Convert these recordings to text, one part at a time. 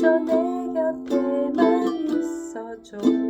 곁에만 있어줘.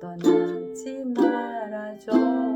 떠나지 말아줘.